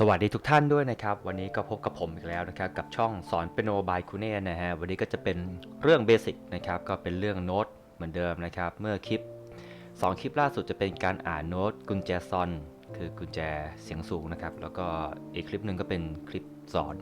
สวัสดีทุกท่านด้วยนะครับ วันนี้ก็พบกับผมอีกแล้วนะครับ กับช่องสอนเปียโนบายคูเน่นะฮะ วันนี้ก็จะเป็นเรื่องเบสิกนะครับ ก็เป็นเรื่องโน้ตเหมือนเดิมนะครับ เมื่อคลิป 2 คลิปล่าสุดจะเป็นการอ่านโน้ตกุญแจซอน คือกุญแจเสียงสูงนะครับ แล้วก็อีกคลิปหนึ่งก็เป็นคลิปสอน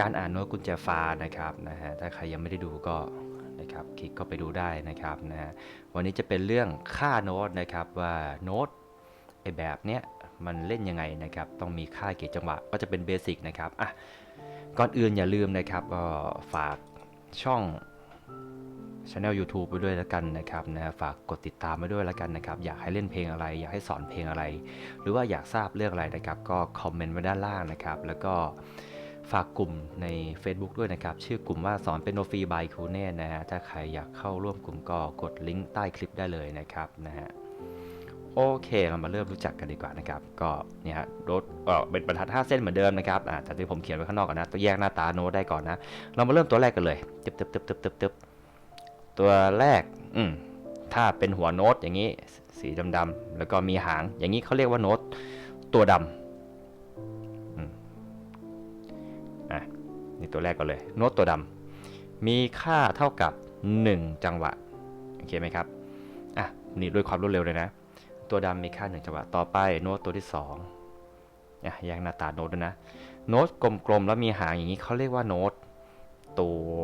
การอ่านโน้ตกุญแจฟานะครับนะฮะถ้าใครยังไม่ได้ดูก็นะครับคลิกก็ไปดูได้นะครับนะฮะวันนี้จะเป็นเรื่องค่าโน้ตนะครับว่าโน้ตไอแบบเนี้ย มันเล่นยังไงนะครับ ต้องมีค่าเกี่จังหวะก็จะเป็นเบสิกนะครับอะก่อนอื่นอย่าลืมนะครับก็ฝากช่องช anel YouTube ไปด้วยแล้วกันนะครับนะฝากกดติดตามไปด้วยแล้วกันนะครับ อยากให้เล่นเพลงอะไร อยากให้สอนเพลงอะไร หรือว่าอยากทราบเรื่องอะไรนะครับ ก็คอมเมนต์ไว้ด้านล่างนะครับ แล้วก็ฝากกลุ่มใน Facebook ด้วยนะครับ ชื่อกลุ่มว่าสอนเป็นโนฟรีบายคูเน่นะฮะถ้าใครอยากเข้าร่วมกลุ่มก็กดลิงก์ใต้คลิปได้เลยนะครับนะฮะ โอเค เรามาเริ่มรู้จักกันดีกว่านะครับ ก็เนี่ยฮะโน้ตเป็นบรรทัด 5 เส้นเหมือนเดิมนะครับอ่าแต่ที่ผมเขียนไว้ข้างนอกก่อนนะตัวแยกหน้าตาโน้ตได้ก่อนนะ เรามาเริ่มตัวแรกกันเลยตึบตึบตึบตึบตึบตึบตัวแรก อืมถ้าเป็นหัวโน้ตอย่างนี้ สีดำๆแล้วก็มีหาง อย่างนี้เขาเรียกว่าโน้ตตัวดำอะนี่ตัวแรกก่อนเลย โน้ตตัวดำมีค่าเท่ากับ 1 จังหวะ โอเคไหมครับ อะ นี่ด้วยความรวดเร็วเลยนะ ตัวดำมีค่าหนึ่งจังหวะต่อไปโน้ตตัวที่2อะแยกหน้าตาโน้ตด้วยนะ โน้ตกลมๆแล้วมีหางอย่างนี้เขาเรียกว่าโน้ตตัว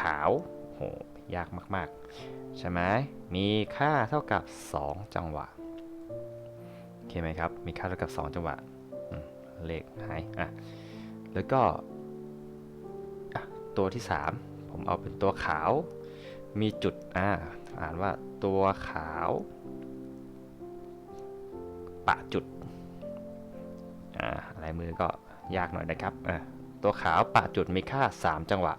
ขาวโหยากมากๆ ใช่ไหมมีค่าเท่ากับ 2 จังหวะโอเคไหมครับ มีค่าเท่ากับ 2 จังหวะเลขหายอะแล้วก็อะตัวที่ 3 ผมเอาเป็นตัวขาว มีจุดอ่าอ่านว่าตัวขาว ปะจุดอ่าลายมือก็ยากหน่อยนะครับตัวขาวปะจุดมีค่า 3 จังหวะ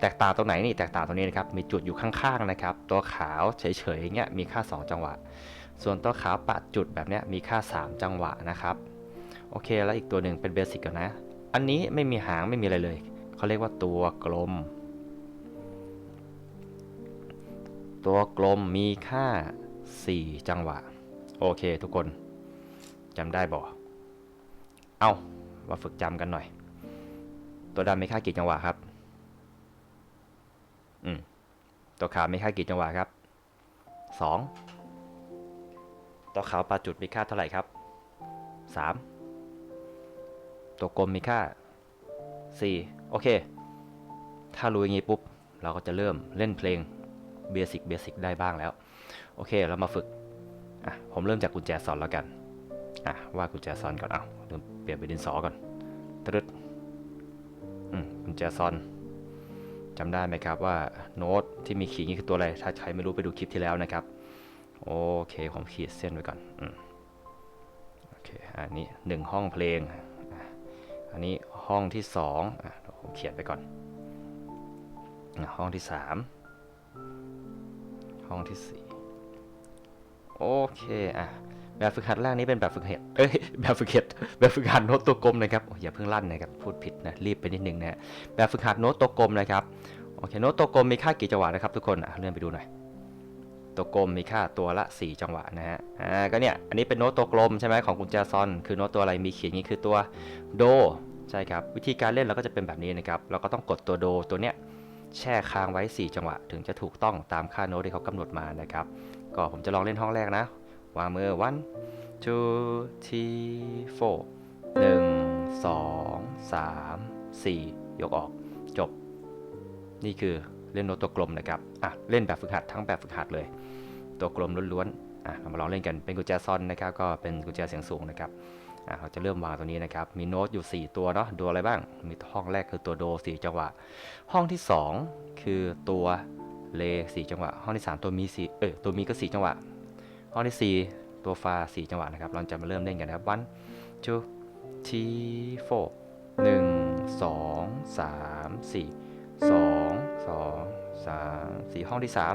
แตกต่างตรงไหนนี่แตกต่างตรงนี้นะครับมีจุดอยู่ข้างๆนะครับ ตัวขาวเฉยๆเงี้ยมีค่า 2 จังหวะ ส่วนตัวขาวปะจุดแบบเนี้ยมีค่า 3 จังหวะนะครับโอเคแล้วอีกตัวหนึ่งเป็นเบสิกกันนะ อันนี้ไม่มีหางไม่มีอะไรเลยเขาเรียกว่าตัวกลม ตัวกลมมีค่า 4 จังหวะ โอเคทุกคน จำได้บ่เอามาฝึกจำกันหน่อย ตัวดำมีค่ากี่จังหวะครับ อืม ตัวขาวมีค่ากี่จังหวะครับสองตัวขาวปลาจุดมีค่าเท่าไหร่ครับสามตัวกลมมีค่าสี่โอเค ถ้ารู้อย่างนี้ปุ๊บ เราก็จะเริ่มเล่นเพลงเบสิกเบสิกได้บ้างแล้ว โอเค เรามาฝึก อะ ผมเริ่มจากกุญแจสอนแล้วกัน อะว่ากุญแจซอนก่อนเอาเริ่มเปลี่ยนไปดินสอก่อนตรึดอืมกุญแจซอนจำได้ไหมครับว่าโน้ตที่มีขีดนี่คือตัวอะไร ถ้าใครไม่รู้ไปดูคลิปที่แล้วนะครับ โอเคผมขีดเส้นไว้ก่อนอืมโอเคอันนี้หนึ่งห้องเพลง อันนี้ห้องที่สองอะผมเขียนไปก่อนอะห้องที่สามห้องที่สี่โอเคอะ แบบฝึกหัดแรกนี้เป็นแบบฝึกเหัดเอ้ย แบบฝึกเหัดแบบฝึกหัดโน้ตตัวกลมนะครับ อย่าเพิ่งลั่นนะครับ พูดผิดนะ รีบไปนิดนึงนะแบบฝึกหัดโน้ตตัวกลมนะครับ โอเค โน้ตตัวกลมมีค่ากี่จังหวะนะครับทุกคนอะเลื่อนไปดูหน่อย ตัวกลมมีค่าตัวละ 4 จังหวะนะฮะ อ่า ก็เนี่ย อันนี้เป็นโน้ตตัวกลมใช่ไหมของกุญแจซอน คือโน้ตตัวอะไร มีเขียนนี้คือตัวโด ใช่ครับ วิธีการเล่นเราก็จะเป็นแบบนี้นะครับ เราก็ต้องกดตัวโดตัวเนี้ยแช่ค้างไว้ 4 จังหวะ ถึงจะถูกต้องตามค่าโน้ตที่เขากำหนดมานะครับ ก็ผมจะลองเล่นห้องแรกนะ วางมือ one two three four หนึ่งสองสามสี่ยกออกจบ นี่คือเล่นโน้ตตัวกลมนะครับอะเล่นแบบฝึกหัดทั้งแบบฝึกหัดเลย ตัวกลมล้วนๆอะเรามาลองเล่นกันเป็นกุญแจซอนนะครับ ก็เป็นกุญแจเสียงสูงนะครับอะเราจะเริ่มวางตัวนี้นะครับ มีโน้ตอยู่ 4 ตัวเนาะดูอะไรบ้าง มีห้องแรกคือตัวโด 4 จังหวะ ห้องที่ 2 คือตัวเล4จังหวะ ห้องที่ 3 ตัวมี4เออตัวมีก็ 4 จังหวะ ห้องที่ 4 ตัวฟา 4 จังหวะนะครับ เราจะมาเริ่มเล่นกันนะครับ one two three four หนึ่งสองสามสี่สองสองสามสี่ห้องที่สาม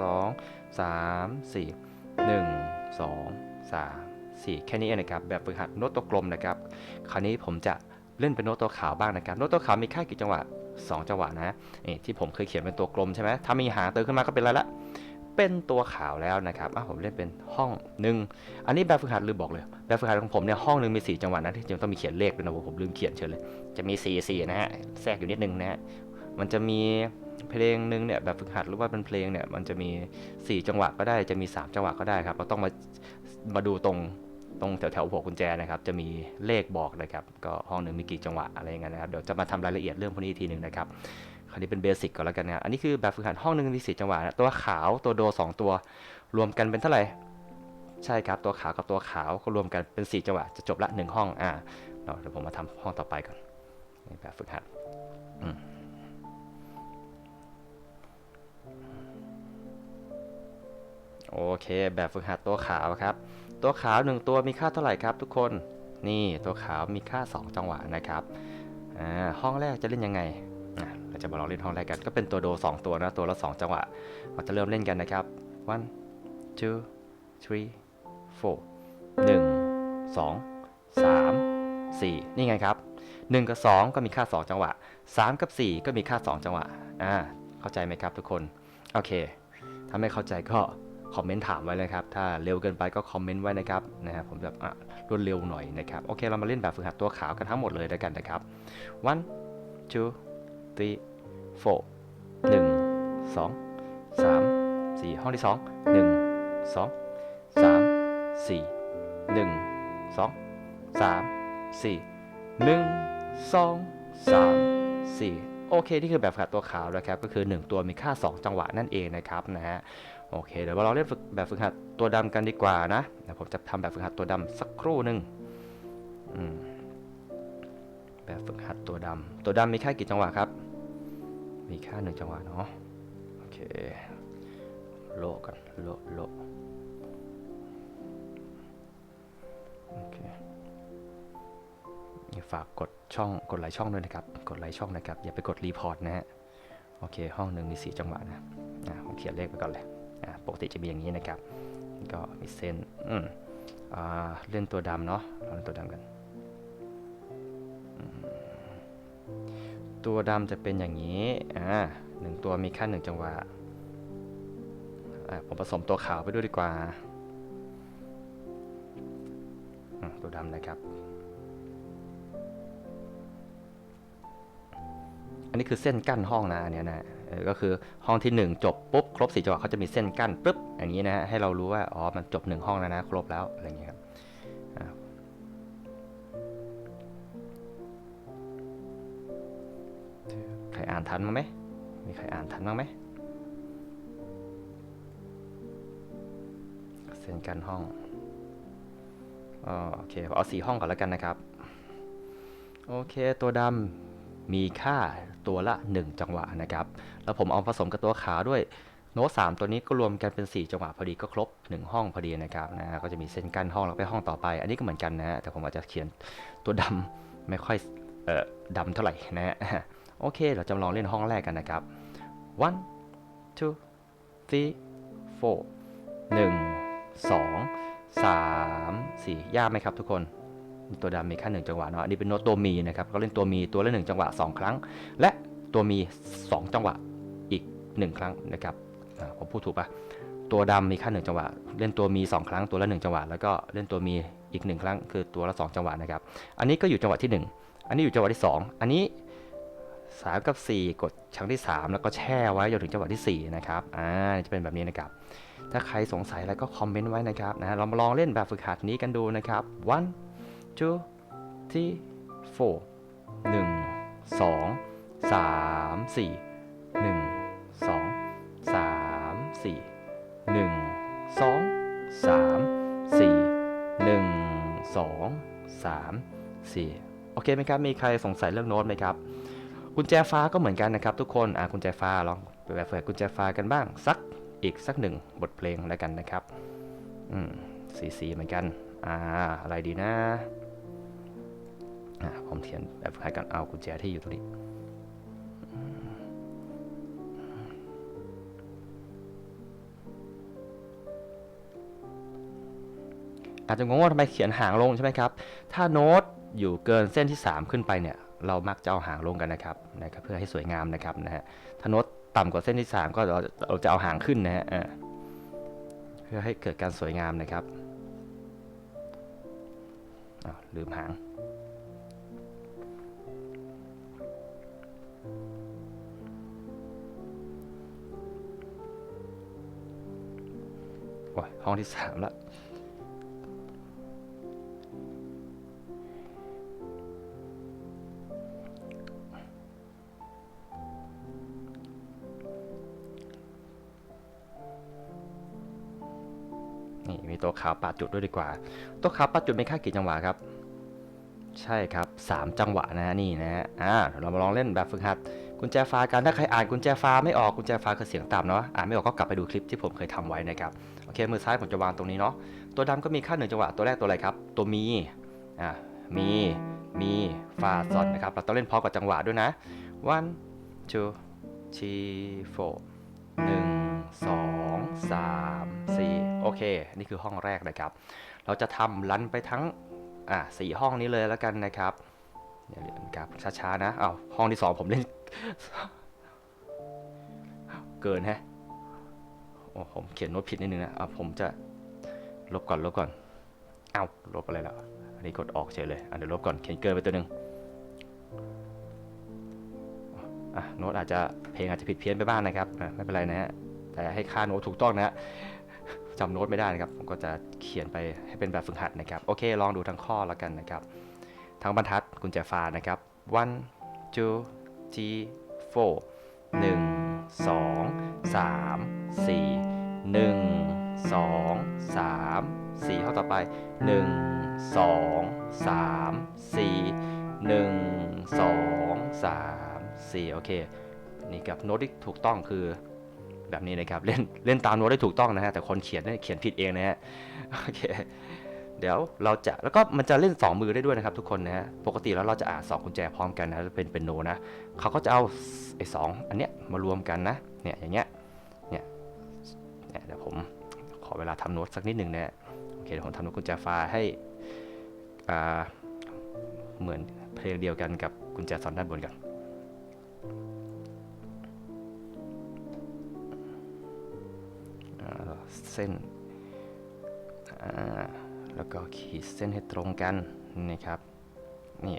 สองสามสี่หนึ่งสองสามสี่แค่นี้เองนะครับ แบบฝึกหัดโน้ตตัวกลมนะครับ คราวนี้ผมจะเล่นเป็นโน้ตตัวขาวบ้างนะครับ โน้ตตัวขาวมีค่ากี่จังหวะ 2 จังหวะนะนี่ที่ผมเคยเขียนเป็นตัวกลมใช่ไหมถ้ามีหางเติมขึ้นมาก็เป็นไรละ เป็นตัวขาวแล้วนะครับอะผมเล่นเป็นห้องหนึ่งอันนี้แบบฝึกหัดลืมบอกเลย แบบฝึกหัดของผมเนี่ยห้องหนึ่งมี 4 จังหวะนะที่จริงต้องมีเขียนเลขด้วยนะผมลืมเขียนเฉยเลย จะมี4 4นะฮะ แทรกอยู่นิดนึงนะฮะ มันจะมีเพลงหนึ่งเนี่ยแบบฝึกหัดหรือว่าเป็นเพลงเนี่ยมันจะมี 4 จังหวะก็ได้ จะมี 3 จังหวะก็ได้ครับ เราต้องมา มาดูตรงตรงแถวแถวๆหัวกุญแจนะครับ จะมีเลขบอกนะครับ ก็ห้องหนึ่งมีกี่จังหวะอะไรเงี้ยนะครับ เดี๋ยวจะมาทำรายละเอียดเรื่องพวกนี้อีกทีหนึ่งนะครับ คราวนี้เป็นเบสิกก่อนแล้วกันนะอันนี้คือแบบฝึกหัดห้องหนึ่งมีสี่จังหวะนะตัวขาวตัวโดสองตัว รวมกันเป็นเท่าไหร่ใช่ครับตัวขาวกับตัวขาวก็รวมกันเป็นสี่จังหวะจะจบละหนึ่งห้องอ่าเดี๋ยวผมมาทำห้องต่อไปก่อนนี่แบบฝึกหัดอืมโอเค แบบฝึกหัดตัวขาวครับ ตัวขาวหนึ่งตัวมีค่าเท่าไหร่ครับทุกคน นี่ตัวขาวมีค่า 2 จังหวะนะครับอ่าห้องแรกจะเล่นยังไง เราจะมาลองเล่นห้องแรกกัน ก็เป็นตัวโด 2 ตัวนะ ตัวละ 2 จังหวะ เราจะเริ่มเล่นกันนะครับ one two three four หนึ่งสองสามสี่นี่ไงครับ1กับ2ก็มีค่า 2 จังหวะ3กับ4ก็มีค่า 2 จังหวะอ่าเข้าใจไหมครับทุกคน โอเค ถ้าไม่เข้าใจก็คอมเมนต์ถามไว้เลยครับ ถ้าเร็วเกินไปก็คอมเมนต์ไว้นะครับนะฮะผมแบบอะรวดเร็วหน่อยนะครับ โอเค เรามาเล่นแบบฝึกหัดตัวขาวกันทั้งหมดเลยแล้วกันนะครับ one two three four หนึ่งสองสามสี่ห้องที่สองหนึ่งสองสามสี่หนึ่งสองสามสี่หนึ่งสองสามสี่โอเค นี่คือแบบฝึกหัดตัวขาวนะครับ ก็คือ 1 ตัวมีค่า 2 จังหวะนั่นเองนะครับนะฮะโอเค เดี๋ยวเราเล่นฝึกแบบฝึกหัดตัวดำกันดีกว่านะเดี๋ยวผมจะทำแบบฝึกหัดตัวดำสักครู่หนึ่งอืม แบบฝึกหัดตัวดำ ตัวดำมีค่ากี่จังหวะครับ มีค่าหนึ่งจังหวะเนาะ โอเค โลกันโลโลโอเคฝากกดช่อง กดไลค์ช่องด้วยนะครับ กดไลค์ช่องนะครับ อย่าไปกดรีพอร์ตนะฮะ โอเค ห้องหนึ่งมีสี่จังหวะนะ อะผมเขียนเลขไปก่อนเลย อะปกติจะมีอย่างนี้นะครับ ก็มีเส้น อืมอ่า เล่นตัวดำเนาะเราเล่นตัวดำกัน ตัวดำจะเป็นอย่างนี้ อ่าหนึ่งตัวมีค่าหนึ่งจังหวะ อะผมผสมตัวขาวไปด้วยดีกว่า ตัวดำนะครับ อันนี้คือเส้นกั้นห้องนะอันนี้นะก็คือห้องที่ 1 จบปุ๊บครบสี่จังหวะเขาจะมีเส้นกั้นปุ๊บอย่างนี้นะฮะให้เรารู้ว่าอ๋อมันจบหนึ่งห้องแล้วนะ ครบแล้วอะไรอย่างเงี้ย อ่านทันมั้างไหมมีใครอ่านทันบ้างไหมเส้นกันห้องอ๋อโอเคเอาสีห้องก่อนแล้วกันนะครับ โอเคตัวดำมีค่าตัวละ 1 จังหวะนะครับ แล้วผมเอาผสมกับตัวขาวด้วยโน้ต3ตัวนี้ก็รวมกันเป็น 4 จังหวะพอดีก็ครบ 1 ห้องพอดีนะครับนะก็จะมีเส้นกั้นห้องแล้วไปห้องต่อไป อันนี้ก็เหมือนกันนะฮะแต่ผมอาจจะเขียนตัวดำไม่ค่อยเอ่อดำเท่าไหร่นะฮะ โอเค เราจะมาลองเล่นห้องแรกกันนะครับ one two three four หนึ่งสองสามสี่ยากไหมครับทุกคน ตัวดำมีแค่หนึ่งจังหวะเนาะอันนี้เป็นโน้ตตัวมีนะครับเขาเล่นตัวมีตัวละหนึ่งจังหวะสองครั้ง และตัวมีสองจังหวะอีกหนึ่งครั้งนะครับผมพูดถูกปะตัวดำมีแค่หนึ่งจังหวะ เล่นตัวมีสองครั้งตัวละหนึ่งจังหวะ แล้วก็เล่นตัวมีอีกหนึ่งครั้ง คือตัวละสองจังหวะนะครับ อันนี้ก็อยู่จังหวะที่หนึ่งอันนี้อยู่จังหวะที่สองอันนี้ 3 กับ 4 กดครั้งที่ 3 แล้วก็แช่ไว้จนถึงจังหวะที่ 4 นะครับ อ่า จะเป็นแบบนี้นะครับ ถ้าใครสงสัยอะไรก็คอมเมนต์ไว้นะครับนะเรามาลองเล่นแบบฝึกหัดนี้กันดูนะครับ one two three four หนึ่งสองสามสี่หนึ่งสองสามสี่หนึ่งสองสามสี่หนึ่งสองสามสี่โอเคไหมครับ มีใครสงสัยเรื่องโน้ตไหมครับ กุญแจฟ้าก็เหมือนกันนะครับทุกคนอ่ากุญแจฟ้าลองไปแบบฝึกกุญแจฟ้ากันบ้างสักอีกสักหนึ่งบทเพลงแล้วกันนะครับอืมสีสีเหมือนกันอ่าอะไรดีนะอ่าผมเขียนแบบฝึกหัดกันเอากุญแจที่อยู่ตรงนี้อืมอาจจะงงว่าทำไมเขียนหางลงใช่ไหมครับ ถ้าโน้ตอยู่เกินเส้นที่ 3 ขึ้นไปเนี่ย เรามักจะเอาหางลงกันนะครับนะครับ เพื่อให้สวยงามนะครับนะฮะถ้าโน้ตต่ำกว่าเส้นที่ 3 ก็เราเราจะเอาหางขึ้นนะฮะอ่าพื่อให้เกิดการสวยงามนะครับลืมหางโอ้ยห้องที่สามละนี่มีตัว ขาวปาดจุดด้วยดีกว่า ตัวขาวปาดจุดเป็นค่ากี่จังหวะครับ ใช่ครับ 3 จังหวะนะฮะนี่นะฮะอ่าเรามาลองเล่นแบบฝึกหัดกุญแจฟ้ากันถ้าใครอ่านกุญแจฟ้าไม่ออกกุญแจฟ้าคือเสียงต่ำเนาะอ่านไม่ออกก็กลับไปดูคลิปที่ผมเคยทำไว้นะครับโอเคมือซ้ายผมจะวางตรงนี้เนาะตัวดำก็มีค่าหนึ่งจังหวะตัวแรกตัวอะไรครับตัวมีอ่ามีมีฟาซอนนะครับเราต้องเล่นพร้อมกับจังหวะด้วยนะ one two three four หนึ่งสอง สามสี่โอเค นี่คือห้องแรกนะครับ เราจะทำลันไปทั้งอะสี่ห้องนี้เลยแล้วกันนะครับเดี๋ยเรียนกราช้าๆนะอ้าวห้องที่สองผมเล่น เกินแฮะโอ้ผมเขียนโน้ตผิดนิดนึงนะอะผมจะลบก่อนลบก่อนอ้าวลบอะไรแล้วอันนี้กดออกเฉยเลยอะเดี๋ยวลบก่อนเขียนเกินไปตัวหนึ่งอะโน้ตอาจจะเพลงอาจจะผิดเพี้ยนไปบ้างนะครับอะไม่เป็นไรนะฮะ แต่ให้ค่าโน้ตถูกต้องนะจำโน้ตไม่ได้นะครับ ผมก็จะเขียนไปให้เป็นแบบฝึกหัดนะครับ โอเค ลองดูทั้งข้อแล้วกันนะครับ ทั้งบรรทัดกุญแจฟ้านะครับ one two three four หนึ่งสองสามสี่หนึ่งสองสามสี่ข้อต่อไปหนึ่งสองสามสี่หนึ่งสองสามสี่โอเค นี่กับโน้ตที่ถูกต้องคือ แบบนี้นะครับ เล่นเล่นตามโน้ตได้ถูกต้องนะฮะ แต่คนเขียนเนี่ยเขียนผิดเองนะฮะ โอเค เดี๋ยวเราจะ แล้วก็มันจะเล่น 2 มือได้ด้วยนะครับทุกคนนะฮะ ปกติแล้วเราจะอ่านสองกุญแจพร้อมกันนะ เป็นเป็นโนนะ เขาก็จะเอาไอ้สองอันเนี้ยมารวมกันนะ เนี่ยอย่างเงี้ย เนี่ยเนี่ยเดี๋ยวผมขอเวลาทำโน้ตสักนิดหนึ่งนะฮะโอเคเดี๋ยวผมทำโน้ตกุญแจฟ้าให้อ่าเหมือนเพลงเดียวกันกับกุญแจซอนด้านบนกัน เส้นแล้วก็ขีดเส้นให้ตรงกันนะครับนี่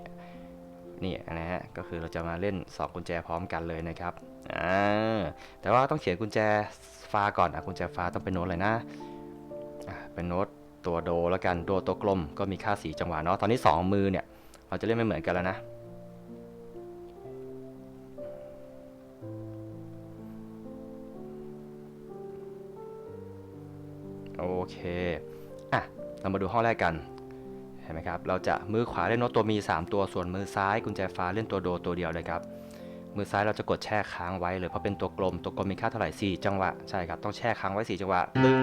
นี่นะฮะก็คือเราจะมาเล่น 2 กุญแจพร้อมกันเลยนะครับอ่าแต่ว่าต้องเขียนกุญแจฟ้าก่อนอะกุญแจฟ้าต้องเป็นโน้ตเลยนะอะเป็นโน้ตตัวโดแล้วกันโดตัวกลมก็มีค่าสีจังหวะเนาะตอนนี้ 2 มือเนี่ยเราจะเล่นไม่เหมือนกันแล้วนะ โอเคอะเรามาดูห้องแรกกันเห็นไหมครับเราจะมือขวาเล่นโน้ตตัวมี 3 ตัวส่วนมือซ้ายกุญแจฟ้าเล่นตัวโดตัวเดียวเลยครับมือซ้ายเราจะกดแช่ค้างไว้เลยเพราะเป็นตัวกลมตัวกลมมีค่าเท่าไหร่ 4 จังหวะใช่ครับต้องแช่ค้างไว้ 4 จังหวะหนึ่ง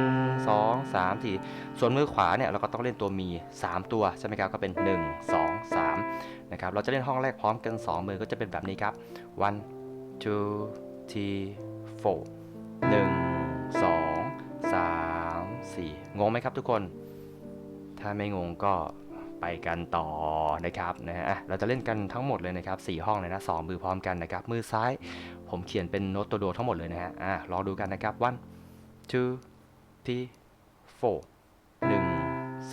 สองสามสี่ส่วนมือขวาเนี่ยเราก็ต้องเล่นตัวมี 3 ตัวใช่ไหมครับก็เป็น 1 2 3นะครับเราจะเล่นห้องแรกพร้อมกัน 2 มือก็จะเป็นแบบนี้ครับ one two three four 1 4 งงไหมครับทุกคน ถ้าไม่งงก็ไปกันต่อนะครับนะฮะเราจะเล่นกันทั้งหมดเลยนะครับ 4 ห้องเลยนะ 2 มือพร้อมกันนะครับ มือซ้าย ผมเขียนเป็นโน้ตตัวโดทั้งหมดเลยนะฮะอะลองดูกันนะครับ one two three four หนึ่ง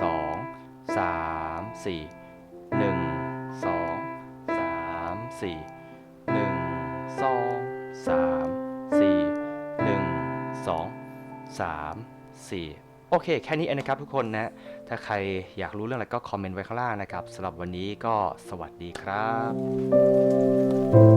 สองสามสี่หนึ่งสองสามสี่หนึ่งสองสามสี่หนึ่งสองสามสี่ โอเค แค่นี้เองนะครับทุกคนนะ ถ้าใครอยากรู้เรื่องอะไรก็คอมเมนต์ไว้ข้างล่างนะครับสำหรับวันนี้ก็สวัสดีครับ